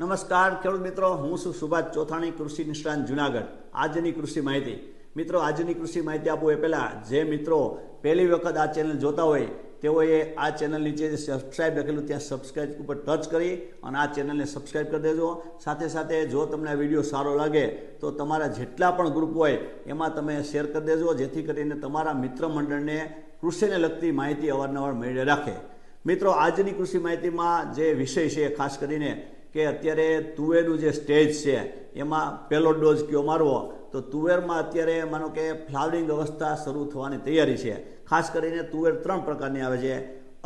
નમસ્કાર ખેડૂત મિત્રો, હું છું સુભાષ ચોથાણી, કૃષિ નિષ્ણાંત જુનાગઢ. આજની કૃષિ માહિતી. મિત્રો, આજની કૃષિ માહિતી આપું એ પહેલાં, જે મિત્રો પહેલી વખત આ ચેનલ જોતા હોય, તેઓએ આ ચેનલ નીચે જે સબસ્ક્રાઇબ લખેલું ત્યાં સબસ્ક્રાઇબ ઉપર ટચ કરી અને આ ચેનલને સબસ્ક્રાઇબ કરી દેજો. સાથે સાથે જો તમને આ વીડિયો સારો લાગે, તો તમારા જેટલા પણ ગ્રુપ હોય, એમાં તમે શેર કરી દેજો, જેથી કરીને તમારા મિત્ર મંડળને કૃષિને લગતી માહિતી અવારનવાર મેળવે રાખે. મિત્રો, આજની કૃષિ માહિતીમાં જે વિષય છે, ખાસ કરીને કે અત્યારે તુવેરનું જે સ્ટેજ છે, એમાં પહેલો ડોઝ કયો મારવો, તો તુવેરમાં અત્યારે માનો કે ફ્લાવરિંગ અવસ્થા શરૂ થવાની તૈયારી છે. ખાસ કરીને તુવેર ત્રણ પ્રકારની આવે છે.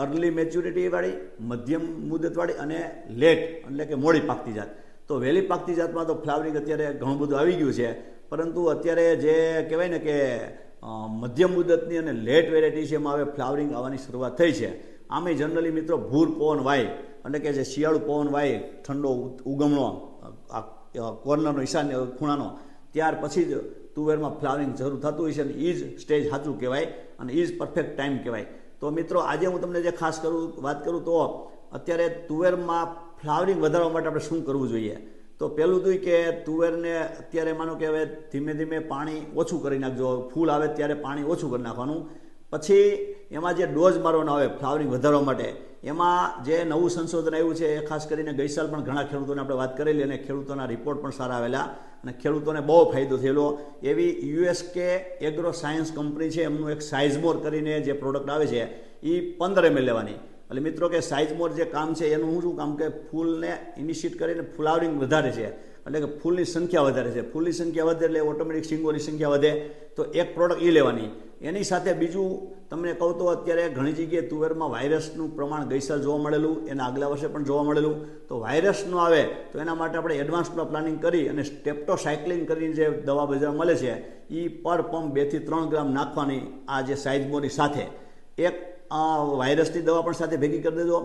અર્લી મેચ્યુરિટીવાળી, મધ્યમ મુદતવાળી અને લેટ, એટલે કે મોડી પાકતી જાત. તો વહેલી પાકતી જાતમાં તો ફ્લાવરિંગ અત્યારે ઘણું બધું આવી ગયું છે. પરંતુ અત્યારે જે કહેવાય ને કે મધ્યમ મુદતની અને લેટ વેરાયટી છે એમાં હવે ફ્લાવરિંગ આવવાની શરૂઆત થઈ છે. આમે જનરલી મિત્રો ભૂર, પવન, વાય એટલે કે જે શિયાળુ પવન વાય, ઠંડો ઉગમણો, આ કોર્નરનો ઈશાન ખૂણાનો, ત્યાર પછી જ તુવેરમાં ફ્લાવરિંગ શરૂ થતું હોય છે અને એ સ્ટેજ સાચું કહેવાય અને એ પરફેક્ટ ટાઈમ કહેવાય. તો મિત્રો, આજે હું તમને જે ખાસ કરું, વાત કરું તો અત્યારે તુવેરમાં ફ્લાવરિંગ વધારવા માટે આપણે શું કરવું જોઈએ? તો પહેલું તો કે તુવેરને અત્યારે માનો કે હવે ધીમે ધીમે પાણી ઓછું કરી નાખજો. ફૂલ આવે ત્યારે પાણી ઓછું કરી નાખવાનું. પછી એમાં જે ડોઝ મારવાનો આવે ફ્લાવરિંગ વધારવા માટે, એમાં જે નવું સંશોધન આવ્યું છે એ ખાસ કરીને ગઈ સાલ પણ ઘણા ખેડૂતોને આપણે વાત કરેલી અને ખેડૂતોના રિપોર્ટ પણ સારા આવેલા અને ખેડૂતોને બહુ ફાયદો થયેલો. એવી યુએસકે એગ્રો સાયન્સ કંપની છે, એમનું એક સાઇઝમોર કરીને જે પ્રોડક્ટ આવે છે એ પંદર એમએલ લેવાની. એટલે મિત્રો કે સાઇઝમોર જે કામ છે, એનું શું કામ કે ફૂલને ઇનિશિએટ કરીને ફ્લાવરિંગ વધારે છે. એટલે કે ફૂલની સંખ્યા વધારે છે. ફૂલની સંખ્યા વધે એટલે ઓટોમેટિક સિંગોની સંખ્યા વધે. તો એક પ્રોડક્ટ એ લેવાની. એની સાથે બીજું તમને કહું તો અત્યારે ઘણી જગ્યાએ તુવેરમાં વાયરસનું પ્રમાણ ગઈ જોવા મળેલું, એના આગલા વર્ષે પણ જોવા મળેલું. તો વાયરસ ન આવે તો એના માટે આપણે એડવાન્સમાં પ્લાનિંગ કરી અને સ્ટેપ્ટોસાયક્લિન કરીને જે દવા બજારમાં મળે છે એ પર પંપ બેથી ત્રણ ગ્રામ નાખવાની આ જે સાઇઝમોની સાથે. એક વાયરસની દવા પણ સાથે ભેગી કરી દેજો.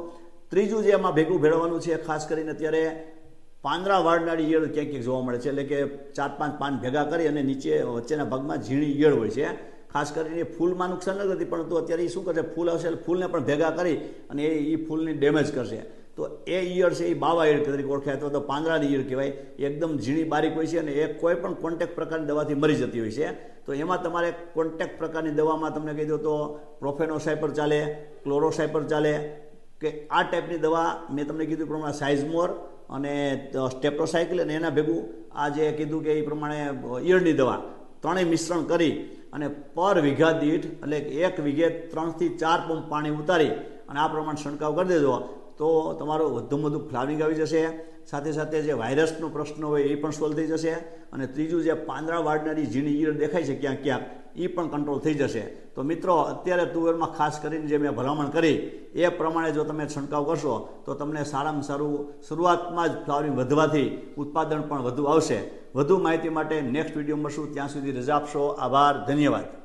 ત્રીજું જે એમાં ભેગું ભેળવવાનું છે, ખાસ કરીને અત્યારે પાંદડા વાળનારી ઈયળ ક્યાંક ક્યાંક જોવા મળે છે. એટલે કે ચાર પાંચ પાન ભેગા કરી અને નીચે વચ્ચેના ભાગમાં ઝીણી ઈયળ હોય છે. ખાસ કરીને ફૂલમાં નુકસાન ન કરતી, પરંતુ અત્યારે એ શું કરશે? ફૂલ આવશે એટલે ફૂલને પણ ભેગા કરી અને એ ફૂલની ડેમેજ કરશે. તો એ ઈયળ છે એ બાવા ઈયળ તરીકે ઓળખાય, અથવા તો પાંદરાની ઈયળ કહેવાય. એકદમ ઝીણી બારીક હોય છે અને એ કોઈ પણ કોન્ટેક પ્રકારની દવાથી મરી જતી હોય છે. તો એમાં તમારે કોન્ટેક પ્રકારની દવામાં તમને કહી દો તો પ્રોફેનોસાઇપર ચાલે ક્લોરોસાઇપર ચાલે, કે આ ટાઈપની દવા મેં તમને કીધું પ્રમાણે સાઇઝમોર અને સ્ટેપ્ટોસાઇકલ અને એના ભેગું આ જે કીધું કે એ પ્રમાણે ઈયળની દવા ત્રણેય મિશ્રણ કરી અને પર વીઘા દીઠ, એટલે એક વીઘે ત્રણથી ચાર પંપ પાણી ઉતારી અને આ પ્રમાણે છંટકાવ કરી દેજો, તો તમારું વધુમાં વધુ ફ્લાવિંગ આવી જશે. સાથે સાથે જે વાયરસનો પ્રશ્ન હોય એ પણ સોલ્વ થઈ જશે. અને ત્રીજું જે પાંદડા વાળનારી ઝીણી ઈયળ દેખાય છે ક્યાંક ક્યાંક એ પણ કંટ્રોલ થઈ જશે. તો મિત્રો, અત્યારે તુવેરમાં ખાસ કરીને જે મેં ભલામણ કરી, એ પ્રમાણે જો તમે છંટકાવ કરશો, તો તમને સારામાં સારું શરૂઆતમાં જ ફ્લાવરિંગ વધવાથી ઉત્પાદન પણ વધુ આવશે. વધુ માહિતી માટે નેક્સ્ટ વીડિયો મળશું. ત્યાં સુધી રજા આપશો. આભાર. ધન્યવાદ.